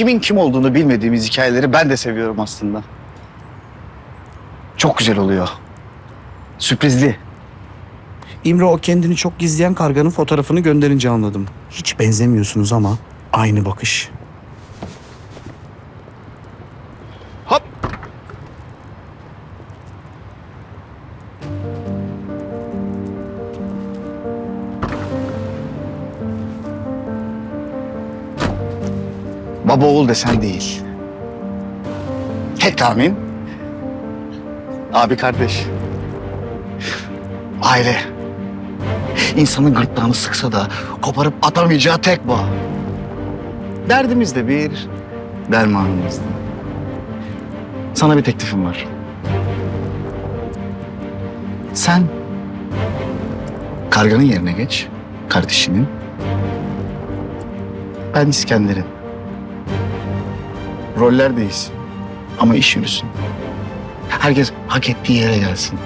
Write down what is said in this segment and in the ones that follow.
kimin kim olduğunu bilmediğimiz hikayeleri ben de seviyorum aslında. Çok güzel oluyor. Sürprizli. İmre o kendini çok gizleyen karganın fotoğrafını gönderince anladım. Hiç benzemiyorsunuz ama aynı bakış. Baba oğul desen değil. Tek tahmin. Abi kardeş. Aile. İnsanın gırtlağını sıksa da koparıp atamayacağı tek bağ. Derdimiz de bir, dermanımız da. Sana bir teklifim var. Sen karganın yerine geç, kardeşinin. Ben İskender'in. Rollerdeyiz. Ama iş yürüsün. Herkes hak ettiği yere gelsin.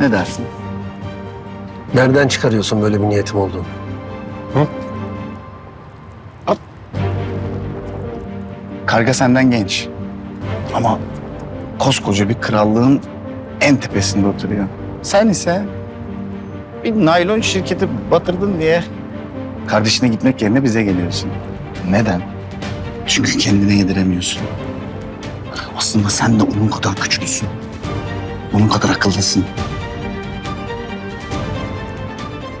Ne dersin? Nereden çıkarıyorsun böyle bir niyetim olduğunu? Karga senden genç. Ama koskoca bir krallığın en tepesinde oturuyor. Sen ise bir naylon şirketi batırdın diye kardeşine gitmek yerine bize geliyorsun. Neden? Çünkü kendine yediremiyorsun. Aslında sen de onun kadar güçlüsün. Onun kadar akıllısın.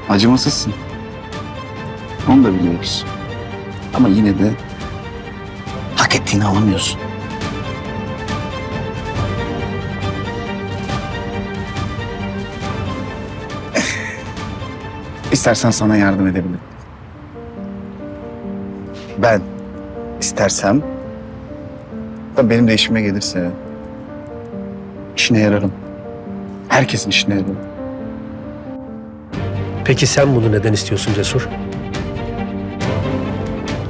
Acımasızsın. Onu da biliyoruz. Ama yine de hak ettiğini alamıyorsun. İstersen sana yardım edebilirim. Ben istersem da benim de işime gelirse işine yararım. Herkesin işine yararım. Peki sen bunu neden istiyorsun Cesur?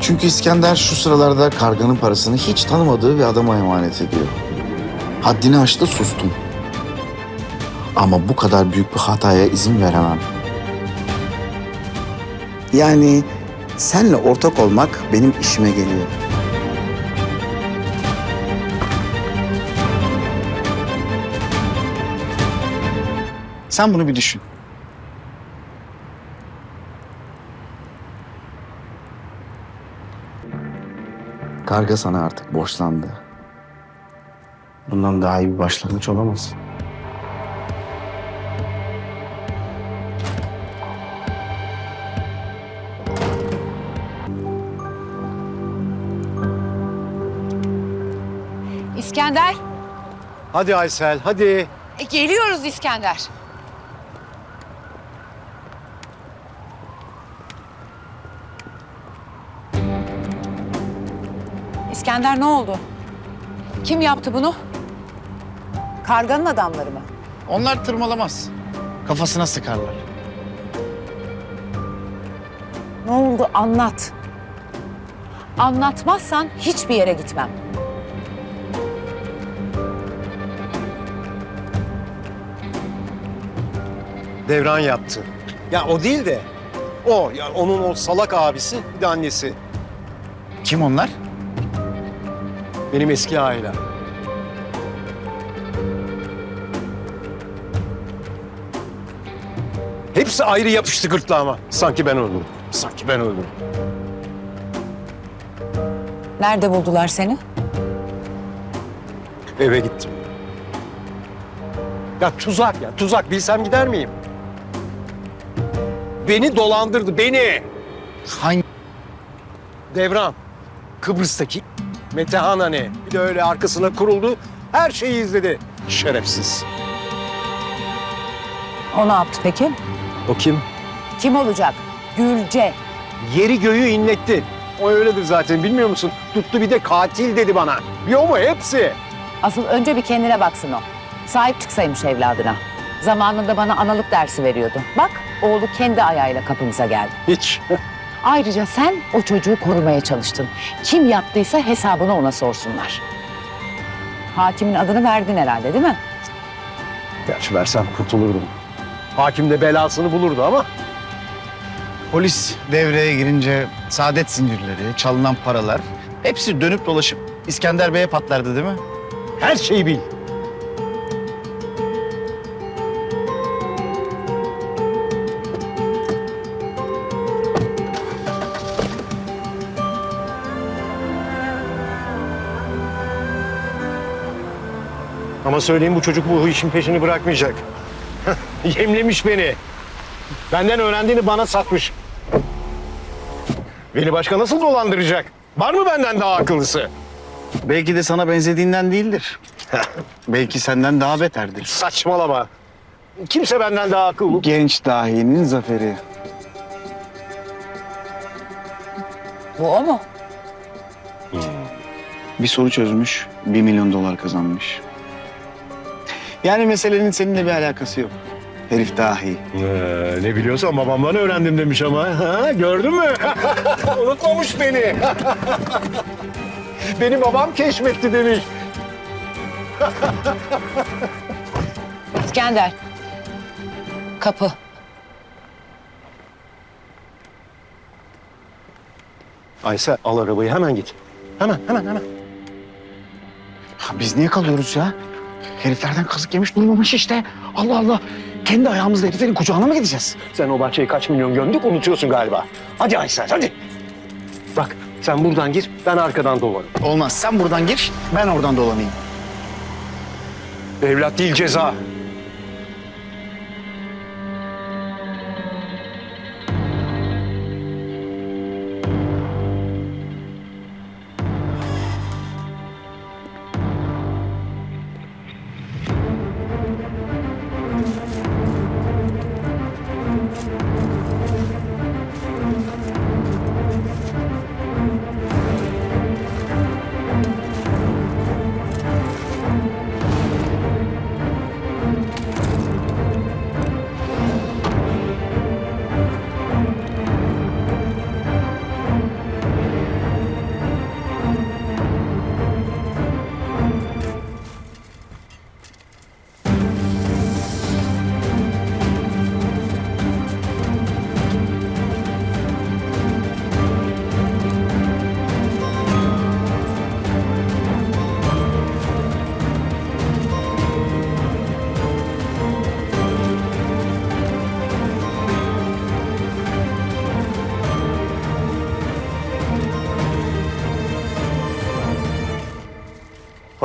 Çünkü İskender şu sıralarda karganın parasını hiç tanımadığı bir adama emanet ediyor. Haddini aştı sustum. Ama bu kadar büyük bir hataya izin veremem. Yani senle ortak olmak benim işime geliyor. Sen bunu bir düşün. Karga sana artık borçlandı. Bundan daha iyi bir başlangıç olamaz. İskender. Hadi Aysel, hadi. E, geliyoruz İskender. İskender ne oldu? Kim yaptı bunu? Karganın adamları mı? Onlar tırmalamaz. Kafasına sıkarlar. Ne oldu anlat. Anlatmazsan hiçbir yere gitmem. Devran yaptı. Ya o değil de o, ya onun o salak abisi bir de annesi. Kim onlar? Benim eski ailem. Hepsi ayrı yapıştı gırtlağıma. Sanki ben öldüm. Sanki ben öldüm. Nerede buldular seni? Eve gittim. Ya tuzak ya tuzak bilsem gider miyim? Beni dolandırdı beni. Hangi? Devran. Kıbrıs'taki Metehan hani. Bir de öyle arkasına kuruldu. Her şeyi izledi. Şerefsiz. O ne yaptı peki? O kim? Kim olacak? Gülce. Yeri göğü inletti. O öyledir zaten bilmiyor musun? Tuttu bir de katil dedi bana. Yo mu hepsi? Asıl önce bir kendine baksın o. Sahip çıksaymış evladına. Zamanında bana analık dersi veriyordu. Bak oğlu kendi ayağıyla kapımıza geldi. Hiç. Ayrıca sen o çocuğu korumaya çalıştın. Kim yaptıysa hesabını ona sorsunlar. Hakimin adını verdin herhalde değil mi? Gerçi versem kurtulurdum. Hakim de belasını bulurdu ama Polis devreye girince saadet zincirleri, çalınan paralar hepsi dönüp dolaşıp İskender Bey'e patlardı değil mi? Her şeyi bil. Ama söyleyeyim bu çocuk bu işin peşini bırakmayacak. Yemlemiş beni. Benden öğrendiğini bana satmış. Beni başka nasıl dolandıracak? Var mı benden daha akıllısı? Belki de sana benzediğinden değildir. Belki senden daha beterdir. Saçmalama. Kimse benden daha akıllı. Genç dahinin zaferi. Bu o mu? Bir soru çözmüş, bir milyon dolar kazanmış. Yani meselenin seninle bir alakası yok. Herif dahi. Ee, ne biliyorsan babamdan öğrendim demiş ama. Ha, gördün mü? Unutmamış beni. Benim babam keşfetti demiş. İskender. Kapı. Aysel al arabayı hemen git. Hemen hemen hemen. Ha, biz niye kalıyoruz ya? Heriflerden kazık yemiş durmamış işte. Allah Allah. Kendi ayağımızla heriflerin kucağına mı gideceğiz? Sen o bahçeyi kaç milyon gömdük unutuyorsun galiba. Hadi Aysel hadi. Bak sen buradan gir ben arkadan dolanırım. Olmaz. Sen buradan gir, ben oradan dolanayım. Evlat değil ceza.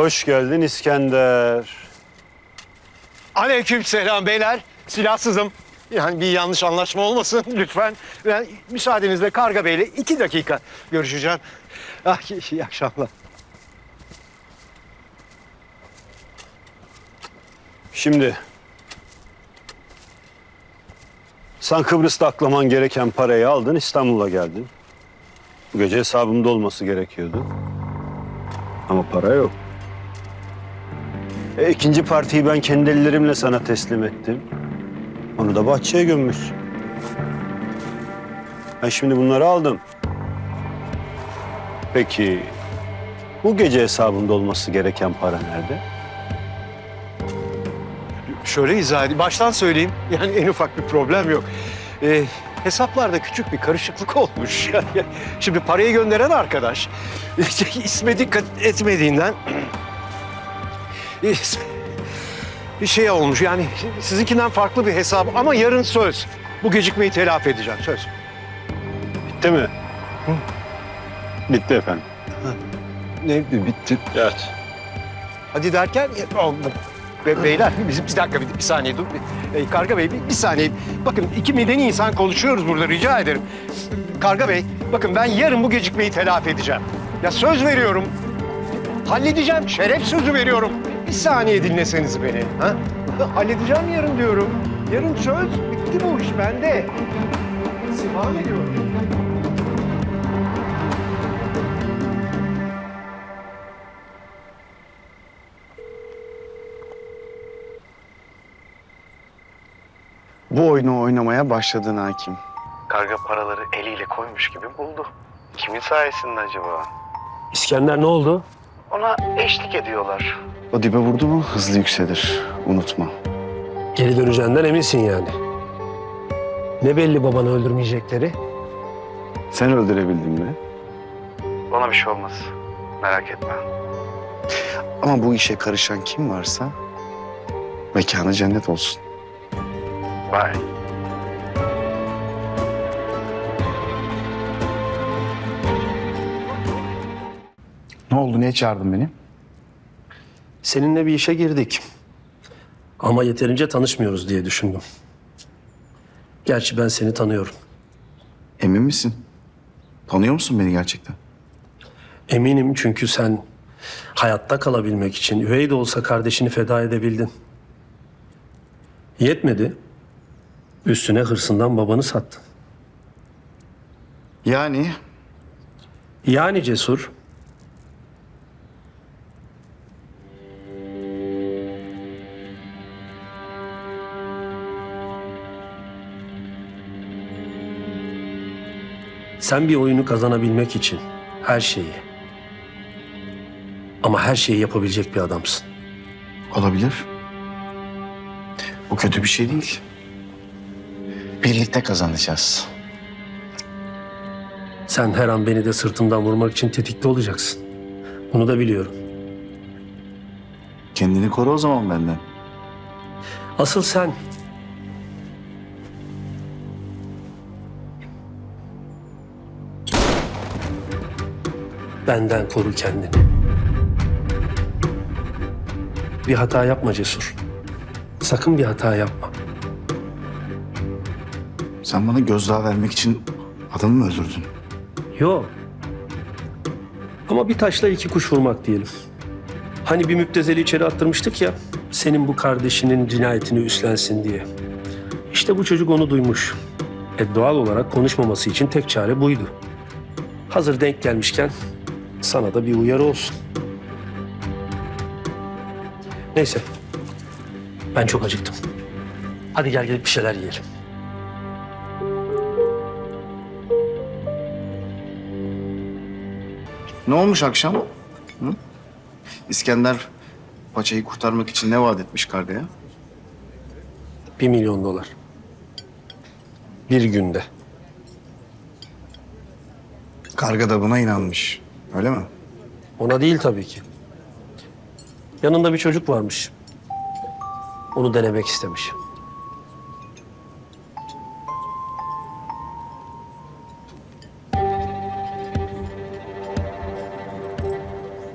Hoş geldin İskender. Aleyküm selam beyler. Silahsızım. Yani bir yanlış anlaşma olmasın lütfen. Ben müsaadenizle Karga Bey'le iki dakika görüşeceğim. Ah, iyi, iyi akşamlar. Şimdi sen Kıbrıs'ta aklaman gereken parayı aldın İstanbul'a geldin. Bu gece hesabımda olması gerekiyordu. Ama para yok. E, ikinci partiyi ben kendi ellerimle sana teslim ettim. Onu da bahçeye gömmüşsün. Ben şimdi bunları aldım. Peki bu gece hesabımda olması gereken para nerede? Şöyle izah edeyim. Baştan söyleyeyim. Yani en ufak bir problem yok. Ee, hesaplarda küçük bir karışıklık olmuş. Şimdi parayı gönderen arkadaş isme dikkat etmediğinden bir şey olmuş. Yani sizinkinden farklı bir hesap ama yarın söz. Bu gecikmeyi telafi edeceğim söz. Bitti mi? Bitti efendim. Ne bitti? Evet. Hadi derken oldu. Be- beyler bir, bir dakika bir, bir saniye dur. E, Karga Bey bir, bir saniye. Bakın iki medeni insan konuşuyoruz burada rica ederim. Karga Bey bakın ben yarın bu gecikmeyi telafi edeceğim. Ya söz veriyorum. Halledeceğim. Şeref sözü veriyorum. Bir saniye dinleseniz beni. Ha? Halledeceğim yarın diyorum. Yarın söz. Bitti bu iş bende. Sivan ediyorum. Bu oyunu oynamaya başladın hakim. Karga paraları eliyle koymuş gibi buldu. Kimin sayesinde acaba? İskender ne oldu? Ona eşlik ediyorlar. O dibe vurdu mu hızlı yükselir. Unutma. Geri döneceğinden eminsin yani. Ne belli babanı öldürmeyecekleri? Sen öldürebildin mi? Bana bir şey olmaz. Merak etme. Ama bu işe karışan kim varsa mekanı cennet olsun. Bye. Ne oldu? Niye çağırdın beni? Seninle bir işe girdik. Ama yeterince tanışmıyoruz diye düşündüm. Gerçi ben seni tanıyorum. Emin misin? Tanıyor musun beni gerçekten? Eminim çünkü sen hayatta kalabilmek için üvey de olsa kardeşini feda edebildin. Yetmedi. Üstüne hırsından babanı sattın. Yani Yani cesur. Sen bir oyunu kazanabilmek için her şeyi ama her şeyi yapabilecek bir adamsın. olabilir. Bu kötü bir şey değil. Birlikte kazanacağız. Sen her an beni de sırtımdan vurmak için tetikte olacaksın. Bunu da biliyorum. Kendini koru o zaman benden. Asıl sen benden koru kendini. Bir hata yapma Cesur. Sakın bir hata yapma. Sen bana gözdağı vermek için adamı mı öldürdün? Yok. Ama bir taşla iki kuş vurmak diyelim. Hani bir müptezeli içeri attırmıştık ya, senin bu kardeşinin cinayetini üstlensin diye. İşte bu çocuk onu duymuş. E doğal olarak konuşmaması için tek çare buydu. Hazır denk gelmişken sana da bir uyarı olsun. Neyse. Ben çok acıktım. Hadi gel gelip bir şeyler yiyelim. Ne olmuş akşam? Hı? İskender paçayı kurtarmak için ne vaat etmiş kargaya? Bir milyon dolar. Bir günde. Karga da buna inanmış. Öyle mi? Ona değil tabii ki. Yanında bir çocuk varmış. Onu denemek istemiş.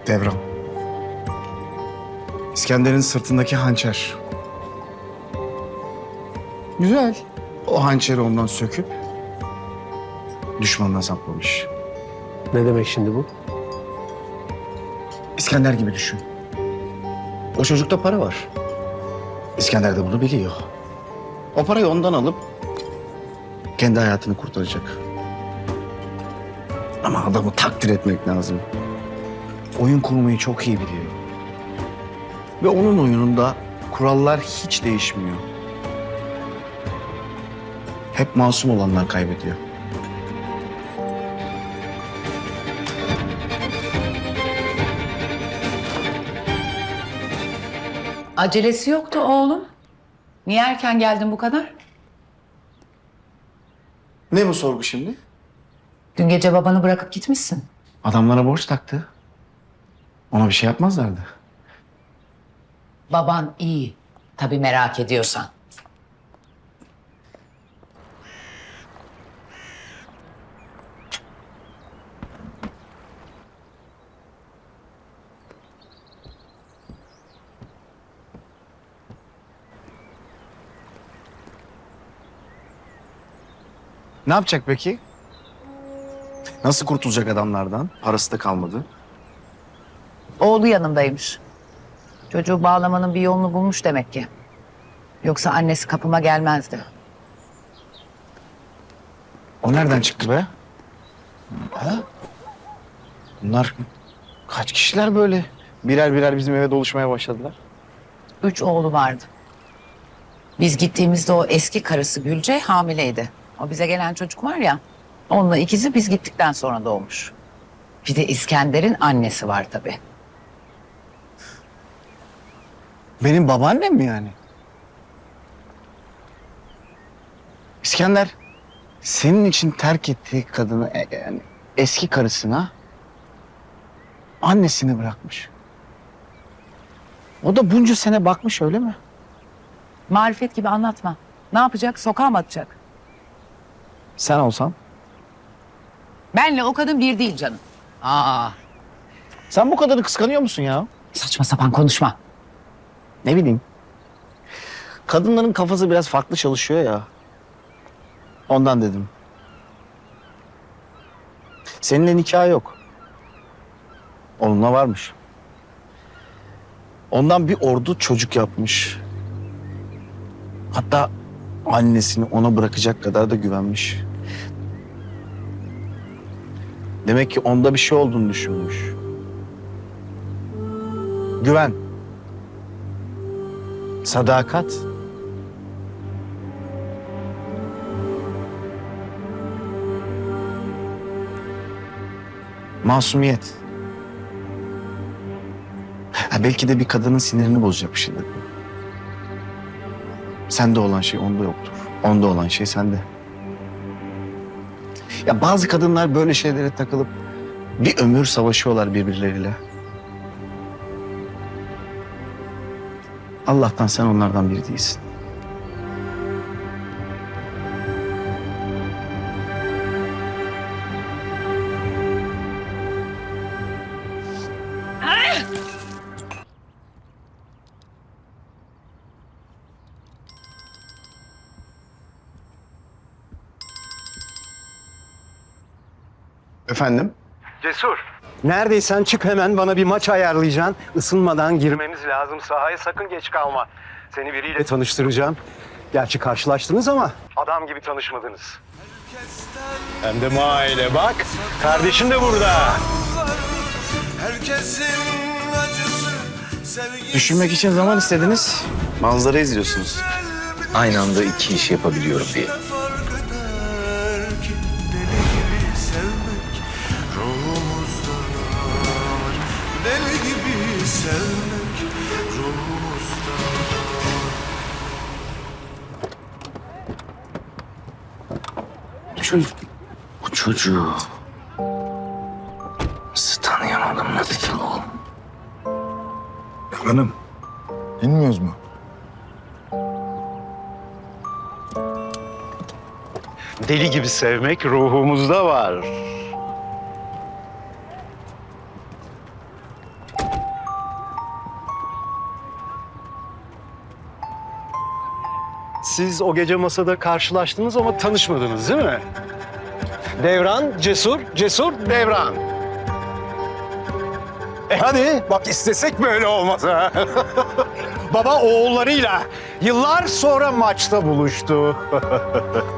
Devran. İskender'in sırtındaki hançer. Güzel. O hançeri ondan söküp düşmanına saplamış. Ne demek şimdi bu? İskender gibi düşün. O çocukta para var. İskender de bunu biliyor. O parayı ondan alıp kendi hayatını kurtaracak. Ama adamı takdir etmek lazım. Oyun kurmayı çok iyi biliyor. Ve onun oyununda kurallar hiç değişmiyor. Hep masum olanlar kaybediyor. Acelesi yoktu oğlum. Niye erken geldin bu kadar? Ne bu sorgu şimdi? Dün gece babanı bırakıp gitmişsin. Adamlara borç taktı. Ona bir şey yapmazlardı. Baban iyi. Tabii merak ediyorsan. Ne yapacak peki? Nasıl kurtulacak adamlardan? Parası da kalmadı. Oğlu yanındaymış. Çocuğu bağlamanın bir yolunu bulmuş demek ki. Yoksa annesi kapıma gelmezdi. O nereden çıktı be? Ha? Bunlar kaç kişiler böyle? Birer birer bizim eve doluşmaya başladılar. Üç oğlu vardı. Biz gittiğimizde o eski karısı Gülce hamileydi. O bize gelen çocuk var ya, onunla ikizi biz gittikten sonra doğmuş. Bir de İskender'in annesi var tabii. Benim babaannem mi yani? İskender senin için terk ettiği kadını e, yani eski karısına annesini bırakmış. O da bunca sene bakmış öyle mi? Marifet gibi anlatma. Ne yapacak? Sokağa mı atacak? Sen olsan. Benle o kadın bir değil canım. Aa, Sen bu kadını kıskanıyor musun ya? saçma sapan konuşma. Ne bileyim. Kadınların kafası biraz farklı çalışıyor ya. Ondan dedim. Seninle nikah yok. Onunla varmış. Ondan bir ordu çocuk yapmış. Hatta annesini ona bırakacak kadar da güvenmiş. Demek ki onda bir şey olduğunu düşünmüş. Güven. Sadakat. Masumiyet. Ha, belki de bir kadının sinirini bozacak bir şeydir. Sende olan şey onda yoktur. Onda olan şey sende. Ya bazı kadınlar böyle şeylere takılıp bir ömür savaşıyorlar birbirleriyle. Allah'tan sen onlardan biri değilsin. Efendim? Cesur. Neredeysen çık hemen bana bir maç ayarlayacaksın. Isınmadan girmemiz lazım sahaya sakın geç kalma. Seni biriyle tanıştıracağım. Gerçi karşılaştınız ama adam gibi tanışmadınız. Hem de maile bak. Kardeşin de burada. Herkesin acısı sevgisi Düşünmek için zaman istediniz. Manzara izliyorsunuz. Aynı anda iki iş yapabiliyorum diye. Çocuk, bu çocuğu nasıl tanıyamadım nasıl oğlum? Hanım, bilmiyoruz mu? Deli gibi sevmek ruhumuzda var. Siz o gece masada karşılaştınız ama tanışmadınız değil mi? Devran, Cesur, Cesur, Devran. E hadi bak istesek böyle olmaz ha. Baba oğullarıyla yıllar sonra maçta buluştu.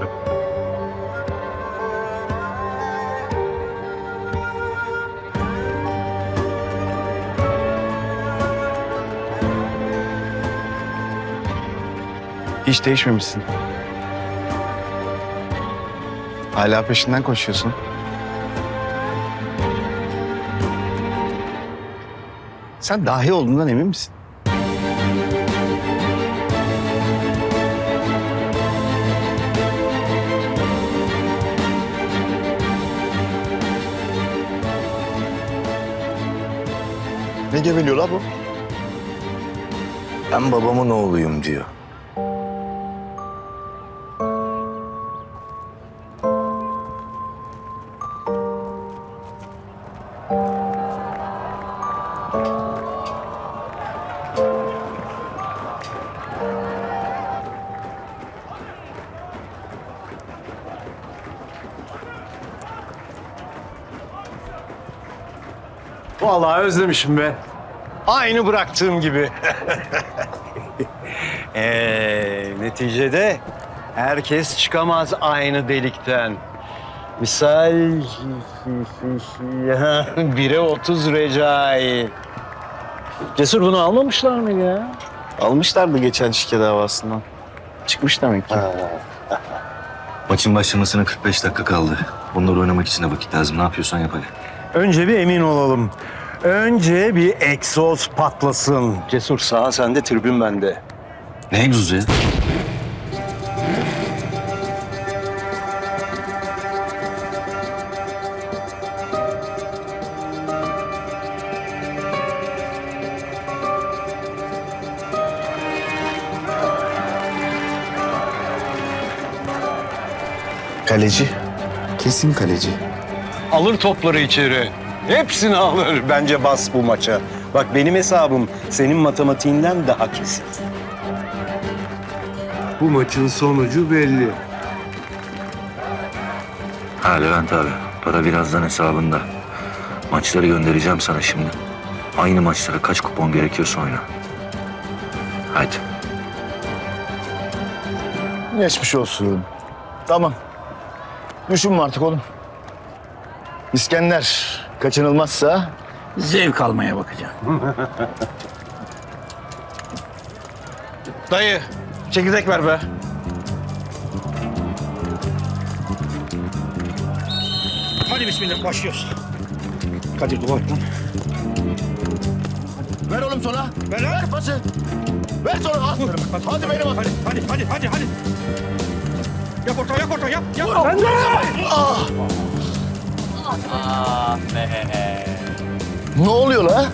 Hiç değişmemişsin. Hala peşinden koşuyorsun. Sen dahi olduğundan emin misin? Ne geveliyor la bu? Ben babamın oğluyum diyor. Vallahi özlemişim be. Aynı bıraktığım gibi. ee, neticede herkes çıkamaz aynı delikten. Misal bire otuz recai. Cesur bunu almamışlar mı ya? Almışlardı geçen şike davasından. Çıkmış demek ki. Maçın başlamasına 45 dakika kaldı. Bunları oynamak için de vakit lazım. Ne yapıyorsan yap hadi. Önce bir emin olalım. Önce bir egzoz patlasın. Cesur sağ sende, tribün bende. Ne egzozu ya? Kaleci. Kesin kaleci. Alır topları içeri. Hepsini alır. Bence bas bu maça. Bak benim hesabım senin matematiğinden daha kesin. Bu maçın sonucu belli. Ha Levent abi. Para birazdan hesabında. Maçları göndereceğim sana şimdi. Aynı maçlara kaç kupon gerekiyorsa oyna. Haydi. Geçmiş olsun. Tamam. Düşünme artık oğlum. İskender kaçınılmazsa Zevk almaya bakacağım. Dayı, çekirdek ver be. Hadi bismillah başlıyoruz. Kadir dua et lan. ver oğlum sola. Ver lan. Ver pası. Ver sola. Aferin. Hadi benim Hadi, hadi, hadi, hadi, hadi. Yap orta, yap orta, yap, yap. Ne oluyor la?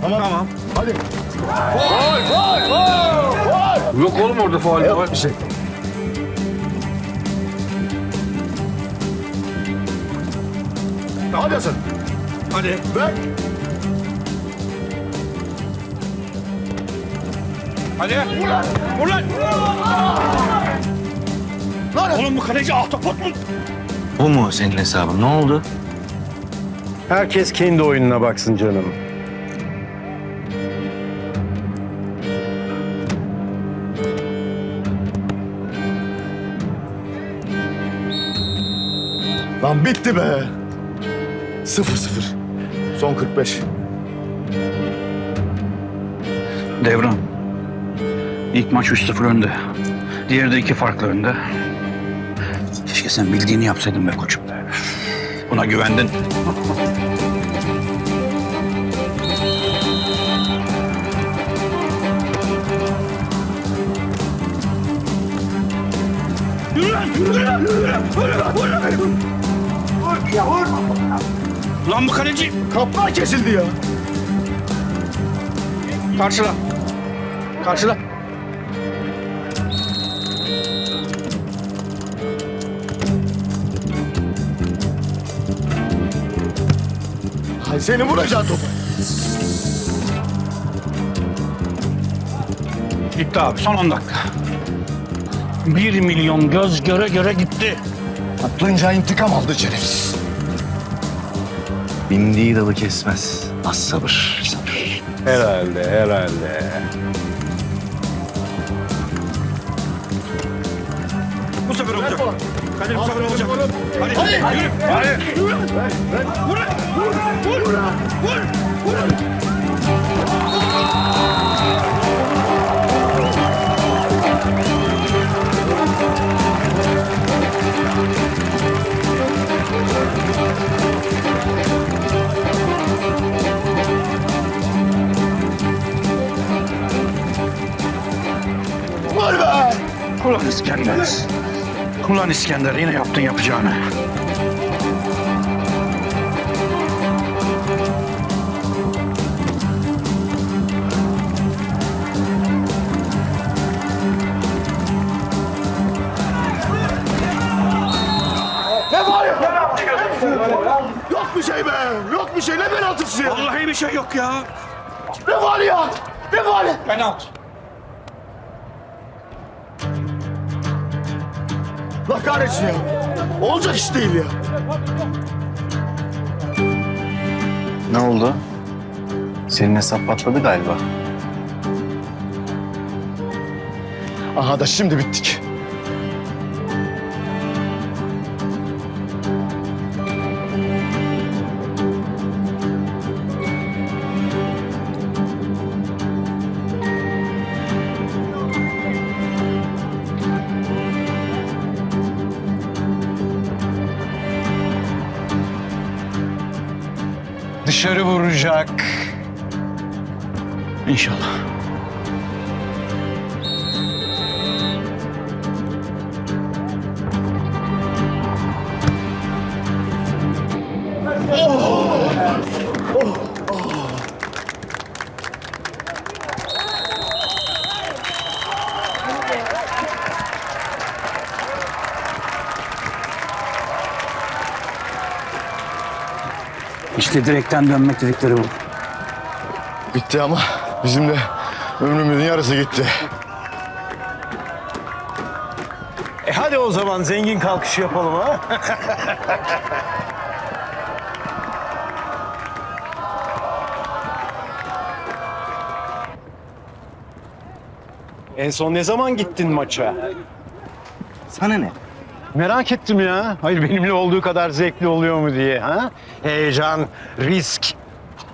Tamam. Hadi. Yok oğlum orada faal var bir şey. Hadi Hasan. Hadi. Ver. Hadi. Vur lan. Oğlum bu kaleci ahtapot mu? Bu mu senin hesabın? Ne oldu? Herkes kendi oyununa baksın canım. Lan bitti be. Sıfır sıfır. Son 45. Devran. İlk maç 3-0 önde. Diğeri de iki farklı önde. Keşke sen bildiğini yapsaydın be koçum be. Buna güvendin. Yürü lan, yürü lan, yürü lan, yürü lan, vur lan. Vur, ya vur. Lan bu kaleci. Kaplar kesildi ya. Karşıla. Karşıla. Seni vuracağım topu. Gitti abi son 10 dakika. 1 milyon göz göre göre gitti. Aklınca intikam aldı şerefsiz. Bindiği dalı kesmez. Az sabır, sabır. Herhalde, herhalde. Sefer olacak. Hadi, hadi, yürü. Hadi. Vur lan. Vur, vur, vur, vur. Vur be. Ulan İskender. Ulan İskender yine yaptın yapacağını. Yok bir şey be. Yok bir şey. Ne penaltısı? Vallahi bir şey yok ya. Ne var ya? Ne var? Penaltı. La kahretsin ya. Olacak iş değil ya. Ne oldu? Senin hesap patladı galiba. Aha da şimdi bittik. Vuracak. İnşallah. İşte direkten dönmek dedikleri bu. Bitti ama bizim de ömrümüzün yarısı gitti. E hadi o zaman zengin kalkışı yapalım ha. en son ne zaman gittin maça? Sana ne? Merak ettim ya. Hayır benimle olduğu kadar zevkli oluyor mu diye. Ha? Heyecan, risk,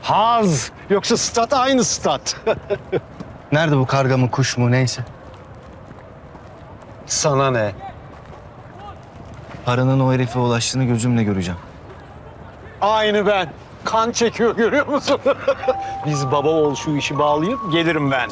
haz. Yoksa stat aynı stat. Nerede bu karga mı kuş mu neyse. Sana ne? Paranın o herife ulaştığını gözümle göreceğim. Aynı ben. Kan çekiyor görüyor musun? Biz baba ol şu işi bağlayıp gelirim ben.